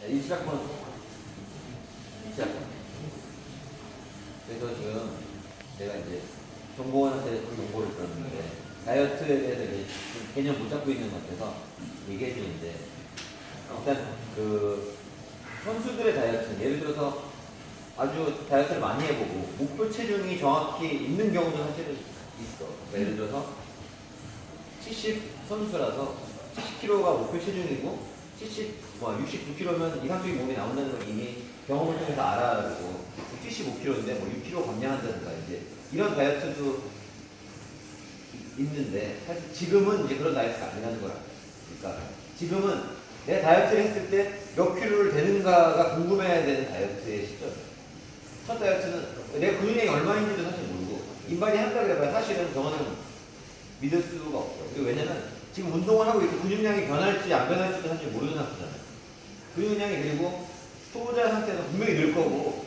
네, 1학번 1학번 그래서 지금 내가 이제 정보원한테 그 정보를 들었는데 다이어트에 대해서 이제 좀 개념 못 잡고 있는 것 같아서 얘기해 주는데 일단 그 선수들의 다이어트는 예를 들어서 아주 다이어트를 많이 해보고 목표 체중이 정확히 있는 경우도 사실은 있어. 그러니까 예를 들어서 70 선수라서 70kg가 목표 체중이고 70, 뭐 69kg면 이상적인 몸이 나온다는 걸 이미 경험을 통해서 알아가지고 75kg인데 뭐 6kg 감량한다든가 이제 이런 다이어트도 이- 있는데 사실 지금은 이제 그런 다이어트가 아니라는 거라. 그러니까 지금은 내 다이어트를 했을 때 몇 킬로를 되는가가 궁금해야 되는 다이어트의 시점이에요. 첫 다이어트는 내가 근육량이 얼마인지도 사실 모르고 인발이 한다고 해봐야 사실은 저거는 믿을 수가 없어요. 왜냐면 지금 운동을 하고 있고 근육량이 변할지 안 변할지도 사실 모르는 상태잖아요. 근육량이 그리고 초보자 상태에서 분명히 늘 거고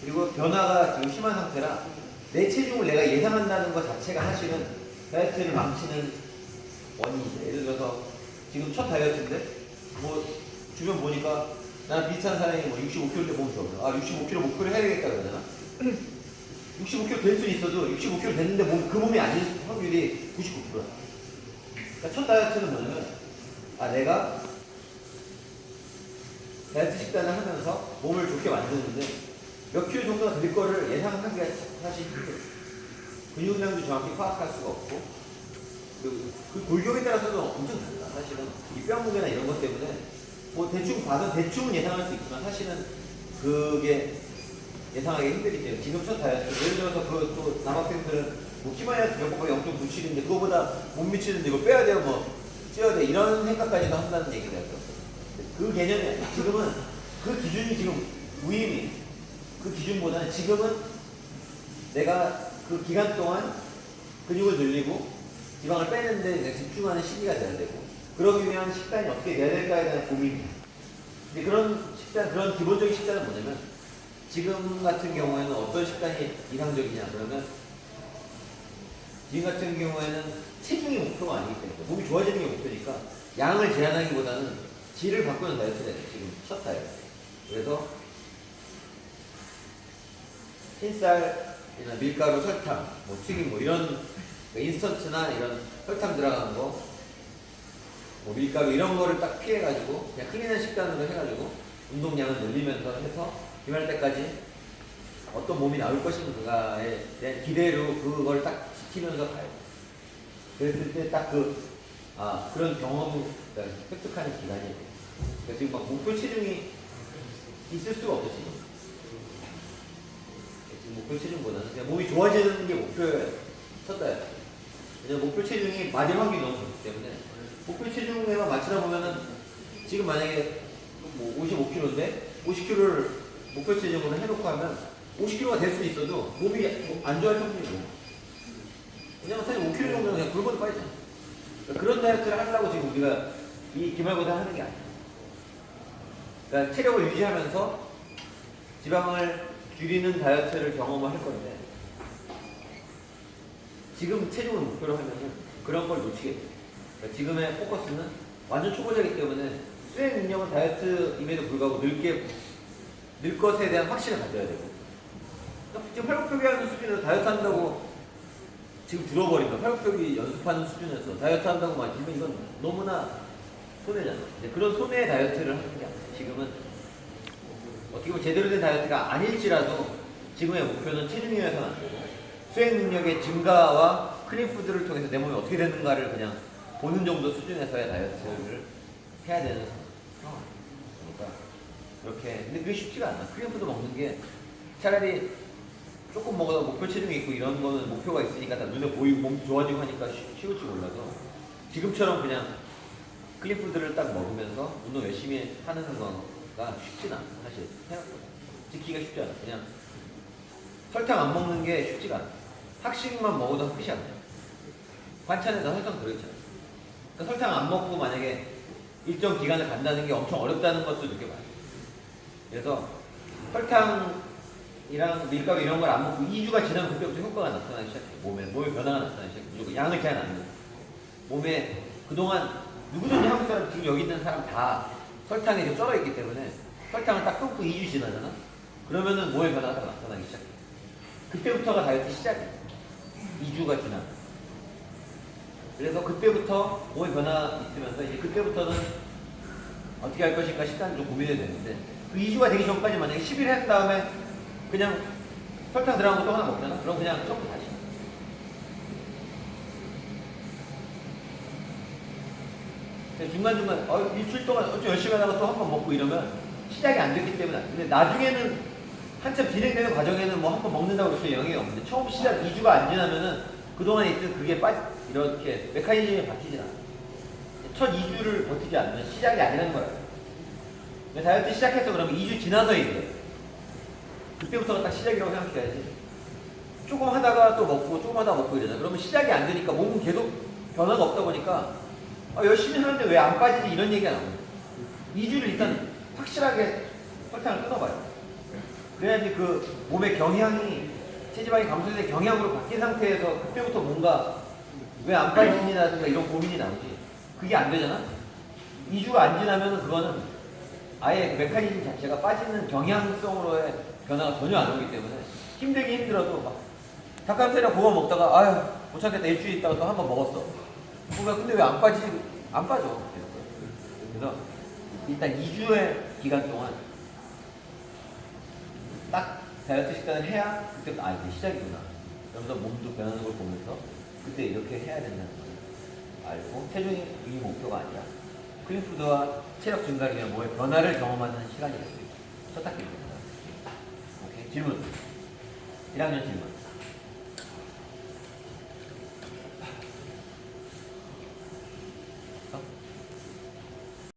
그리고 변화가 지금 심한 상태라 내 체중을 내가 예상한다는 것 자체가 사실은 다이어트를 망치는 원인이죠. 예를 들어서 지금 첫 다이어트인데 뭐 주변 보니까 나 비슷한 사람이 뭐 65kg인데 몸이 좋아. 아 65kg 목표를 해야겠다 그러잖아. 65kg 될수 있어도 65kg 됐는데 몸, 그 몸이 아닐 확률이 99%야. 그러니까 첫 다이어트는 뭐냐면 아 내가 다이어트 식단을 하면서 몸을 좋게 만드는데 몇 킬로 정도가 될 거를 예상하기가 사실 힘들어. 근육량도 정확히 파악할 수가 없고 그, 그 골격에 따라서도 엄청 달라. 사실은 이 뼈 무게나 이런 것 때문에 뭐 대충 봐서 대충은 예상할 수 있지만 사실은 그게 예상하기 힘들기 때문에 지금 첫 다이어트 예를 들어서 그 또 남학생들은 뭐 키마이너스 몇 번가 0.97인데 그거보다 못 미치는데 이거 빼야 돼요. 뭐 찌어야 돼. 이런 생각까지도 한다는 얘기가 있었어 그 개념이 아니야 지금은 그 기준이 지금 무의미. 그 기준보다는 지금은 내가 그 기간 동안 근육을 늘리고 지방을 빼는데 집중하는 시기가 돼야 되고 그러기 위한 식단이 어떻게 돼야 될까에 대한 고민이 근데 그런 식단 그런 기본적인 식단은 뭐냐면 지금 같은 경우에는 어떤 식단이 이상적이냐 그러면 지금 같은 경우에는 체중이 목표가 아니기 때문에 몸이 좋아지는 게 목표니까 양을 제한하기보다는 질을 바꾸는 다이어트가 돼요 지금 첫 다이어트. 그래서 흰쌀이나 밀가루, 설탕, 뭐 튀김 뭐 이런 그 인스턴트나 이런 설탕 들어가는 거, 뭐 밀가루 이런 거를 딱 피해가지고 그냥 클린한 식단으로 해가지고 운동량을 늘리면서 해서 기말 때까지 어떤 몸이 나올 것인가에 대한 기대로 그걸 딱 지키면서 가요. 그랬을 때 딱 그, 아, 그런 경험을 획득하는 기간이에요. 그러니까 지금 막 목표 체중이 있을 수가 없어, 지금. 지금 목표 체중보다는 그냥 몸이 좋아지는 게 목표예요. 쳤다요. 왜냐면 목표 체중이 확률이 너무 높기 때문에 목표 체중에만 맞추다 보면은 지금 만약에 뭐 55kg인데 50kg를 목표 체중으로 해놓고 하면 50kg가 될 수 있어도 몸이 안 좋아할 높아요. 왜냐면 사실 5kg 정도는 그냥 굶어도 빠지잖아. 그러니까 그런 다이어트를 하려고 지금 우리가 이 기말고사 하는 게 아니야. 그러니까 체력을 유지하면서 지방을 줄이는 다이어트를 경험을 할 건데 지금 체중을 목표로 하면은 그런 걸 놓치게 돼. 그러니까 지금의 포커스는 완전 초보자이기 때문에 수행 능력은 다이어트임에도 불구하고 늘게 늘 것에 대한 확신을 가져야 되고 지금 팔굽혀펴기하는 수준에서 다이어트 한다고 지금 줄어버린다. 팔굽혀펴기 연습하는 수준에서 다이어트 한다고 막 이러면 이건 너무나 손해잖아. 이제 그런 손해의 다이어트를 하는 게 아니야. 지금은 어떻게 보면 제대로 된 다이어트가 아닐지라도 지금의 목표는 체중이어서는 안 되고 수행 능력의 증가와 클린푸드를 통해서 내 몸이 어떻게 되는가를 그냥 보는 정도 수준에서의 다이어트를 해야 되는 상황. 그러니까 그렇게 근데 그게 쉽지가 않아. 클린푸드 먹는 게 차라리 조금 먹어도 목표 체중이 있고 이런 거는 목표가 있으니까 다 눈에 보이고 몸도 좋아지고 하니까 쉬- 쉬울지 몰라도 지금처럼 그냥 클린푸드를 딱 먹으면서 운동 열심히 하는 거가 쉽진 않아 사실. 생각보다. 지키기가 쉽지 않아. 그냥 설탕 안 먹는 게 쉽지가 않아. 학식만 먹어도 끝이 안 돼. 반찬에다 설탕 들어있잖아. 그러니까 설탕 안 먹고 만약에 일정 기간을 간다는 게 엄청 어렵다는 것도 느껴봐요. 그래서 설탕 이랑 밀가루 이런 걸 안 먹고 2주가 지나면 그때부터 효과가 나타나기 시작해 몸에 몸에 변화가 나타나기 시작해 양을 제한 안 해. 몸에 그동안 누구든지 한국 사람 지금 여기 있는 사람 다 설탕이 지금 쩔어 있기 때문에 설탕을 딱 끊고 2주 지나잖아? 그러면은 몸의 변화가 나타나기 시작해. 그때부터가 다이어트 시작이야. 2주가 지나. 그래서 그때부터 몸의 변화 있으면서 이제 그때부터는 어떻게 할 것인가 식단을 좀 고민해야 되는데 그 2주가 되기 전까지 만약에 10일 한 다음에 그냥 설탕 들어간 것도 하나 먹잖아? 그럼 그냥 처음부터 다시. 중간중간 어, 일주일 동안 어쩜 열심히 하다가 또 한 번 먹고 이러면 시작이 안 됐기 때문에. 근데 나중에는 한참 진행되는 과정에는 뭐 한 번 먹는다고 그렇게 영향이 없는데 처음 시작 2주가 안 지나면은 그동안 있던 그게 빠 이렇게 메커니즘이 바뀌진 않아. 첫 2주를 버티지 않으면 시작이 아니라는 거야. 다이어트 시작해서 그러면 2주 지나서 이제 그때부터가 딱 시작이라고 생각해야지. 조금 하다가 또 먹고 조금 하다가 먹고 이러잖아. 그러면 시작이 안 되니까 몸은 계속 변화가 없다 보니까 아, 열심히 하는데 왜 안 빠지지 이런 얘기가 거야. 2주를 일단 확실하게 설탕을 끊어봐요. 그래야지 그 몸의 경향이 체지방이 감소된 경향으로 바뀐 상태에서 그때부터 뭔가 왜 안 빠지냐든가 이런 고민이 나오지. 그게 안 되잖아. 2주가 안 지나면 그거는 아예 그 메커니즘 자체가 빠지는 경향성으로의 변화가 전혀 안 오기 때문에 힘들긴 힘들어도 막 닭가슴살이랑 고거 먹다가 아유 못 참겠다 일주일 있다가 또 한 번 먹었어. 뭐야 근데 왜 안 빠지지? 안 빠져. 그래서 일단 2주의 기간 동안 딱 다이어트 식단을 해야 그때 아 이제 시작이구나. 그러면서 몸도 변하는 걸 보면서 그때 이렇게 해야 된다는 걸 알고 체중이 이 목표가 아니라 클린푸드와 체력 증가를 위한 몸의 변화를 경험하는 시간이 됐습니다. 첫 학기입니다. 오케이 질문. 1학년 질문.